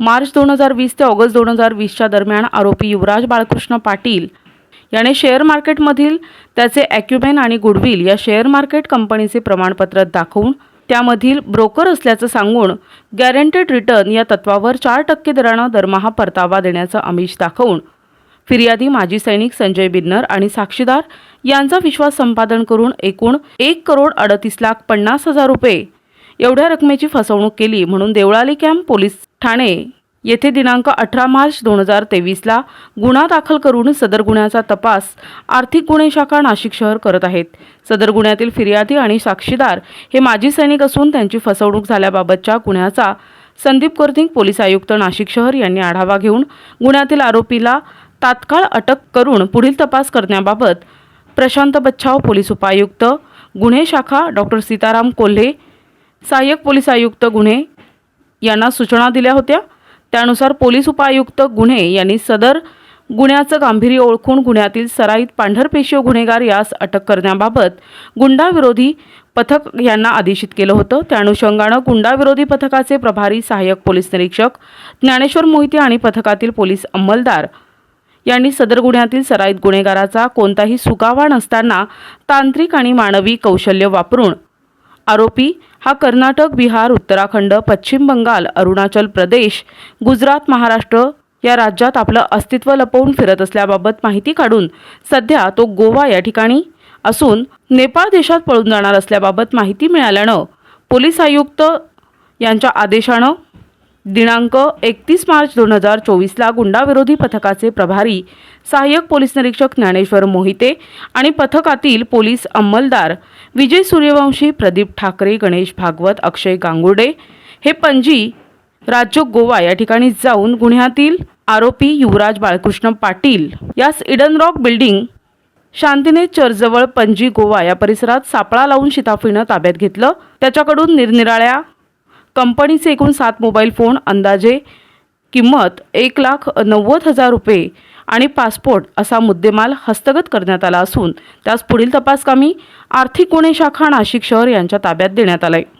मार्च दोन हजार वीस ते ऑगस्ट दोन हजार वीसच्या दरम्यान आरोपी युवराज बाळकृष्ण पाटील याने शेअर मार्केटमधील त्याचे ॲक्युमेन आणि गुडविल या शेअर मार्केट कंपनीचे प्रमाणपत्र दाखवून त्यामधील ब्रोकर असल्याचं सांगून गॅरंटेड रिटर्न या तत्वावर चार टक्के दरानं दरमहा परतावा देण्याचं आमिष दाखवून फिर्यादी माजी सैनिक संजय बिन्नर आणि साक्षीदार यांचा विश्वास संपादन करून एकूण एक करोड अडतीस लाख पन्नास हजार रुपये एवढ्या रकमेची फसवणूक केली म्हणून देवळाली कॅम्प पोलीस ठाणे येथे दिनांक अठरा मार्च दोन हजार तेवीसला गुन्हा दाखल करून सदर गुन्ह्याचा तपास आर्थिक गुन्हे शाखा नाशिक शहर करत आहेत. सदर गुन्ह्यातील फिर्यादी आणि साक्षीदार हे माजी सैनिक असून त्यांची फसवणूक झाल्याबाबतच्या गुन्ह्याचा संदीप कोर्दिंग पोलीस आयुक्त नाशिक शहर यांनी आढावा घेऊन गुन्ह्यातील आरोपीला तात्काळ अटक करून पुढील तपास करण्याबाबत प्रशांत बच्छाव पोलीस उपायुक्त गुन्हे शाखा डॉक्टर सीताराम कोल्हे सहाय्यक पोलीस आयुक्त गुन्हे यांना सूचना दिल्या होत्या. त्यानुसार पोलीस उपायुक्त गुन्हे यांनी सदर गुन्ह्याचं गांभीर्य ओळखून गुन्ह्यातील सराईत पांढरपेशीव गुन्हेगार यास अटक करण्याबाबत गुंडाविरोधी पथक यांना आदेशित केलं होतं. त्या अनुषंगानं गुंडाविरोधी पथकाचे प्रभारी सहाय्यक पोलीस निरीक्षक ज्ञानेश्वर मोहिते आणि पथकातील पोलीस अंमलदार यांनी सदर गुन्ह्यातील सराईत गुन्हेगाराचा कोणताही सुगावा नसताना तांत्रिक आणि मानवी कौशल्य वापरून आरोपी हा कर्नाटक बिहार उत्तराखंड पश्चिम बंगाल अरुणाचल प्रदेश गुजरात महाराष्ट्र या राज्यात आपलं अस्तित्व लपवून फिरत असल्याबाबत माहिती काढून सध्या तो गोवा या ठिकाणी असून नेपाळ देशात पळून जाणार असल्याबाबत माहिती मिळाल्यानं पोलीस आयुक्त यांच्या आदेशानं दिनांक एकतीस मार्च दोन हजार चोवीसला गुंडाविरोधी पथकाचे प्रभारी सहाय्यक पोलीस निरीक्षक ज्ञानेश्वर मोहिते आणि पथकातील पोलीस अंमलदार विजय सूर्यवंशी प्रदीप ठाकरे गणेश भागवत अक्षय गांगुर्डे हे पणजी राज्य गोवा या ठिकाणी जाऊन गुन्ह्यातील आरोपी युवराज बाळकृष्ण पाटील यास इडन रॉक बिल्डिंग शांतीने चर्चजवळ पणजी गोवा या परिसरात सापळा लावून शिताफीनं ताब्यात घेतलं. त्याच्याकडून निरनिराळ्या कंपनीचे एकूण सात मोबाईल फोन अंदाजे किंमत एक लाख नव्वद हजार रुपये आणि पासपोर्ट असा मुद्देमाल हस्तगत करण्यात आला असून त्यास पुढील तपासकामी आर्थिक गुन्हे शाखा नाशिक शहर यांच्या ताब्यात देण्यात आला आहे